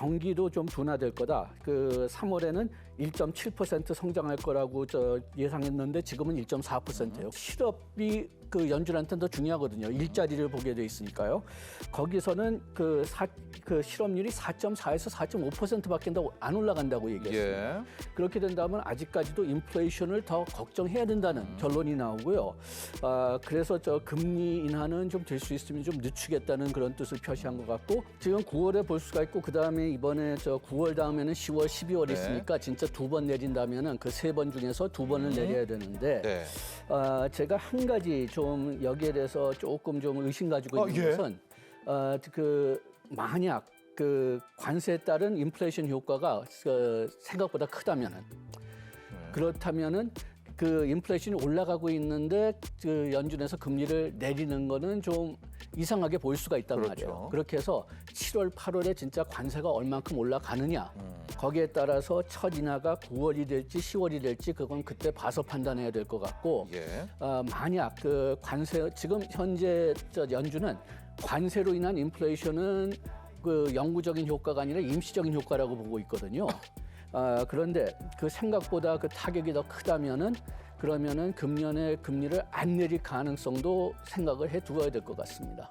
경기도 좀 둔화될 거다. 그 3월에는 1.7% 성장할 거라고 저 예상했는데 지금은 1.4%예요. 실업이 그 연준한테는 더 중요하거든요. 일자리를 보게 돼 있으니까요. 거기서는 그, 사, 그 실업률이 4.4에서 4.5%밖에 더안 올라간다고 얘기했어요. 예. 그렇게 된다면 아직까지도 인플레이션을 더 걱정해야 된다는 결론이 나오고요. 아, 그래서 저 금리 인하는 좀 될 수 있으면 좀 늦추겠다는 그런 뜻을 표시한 것 같고 지금 9월에 볼 수가 있고 그 다음에 이번에 저 9월 다음에는 10월, 12월 네. 있으니까 진짜 두 번 내린다면은 그 세 번 중에서 두 번을 내려야 되는데 네. 아, 제가 한 가지 좀 여기에 대해서 조금 좀 의심 가지고 아, 있는 예. 것은 어, 그 만약 그 관세에 따른 인플레이션 효과가 그 생각보다 크다면은 네. 그렇다면은 그 인플레이션이 올라가고 있는데 그 연준에서 금리를 내리는 거는 좀 이상하게 보일 수가 있단 그렇죠. 말이에요. 그렇게 해서 7월, 8월에 진짜 관세가 얼만큼 올라가느냐 음. 거기에 따라서 첫 인하가 9월이 될지 10월이 될지 그건 그때 봐서 판단해야 될 것 같고 예. 어, 만약 그 관세 지금 현재 저 연준은 관세로 인한 인플레이션은 그 영구적인 효과가 아니라 임시적인 효과라고 보고 있거든요. 아, 그런데 그 생각보다 그 타격이 더 크다면은 그러면은 금년에 금리를 안 내릴 가능성도 생각을 해 두어야 될 것 같습니다.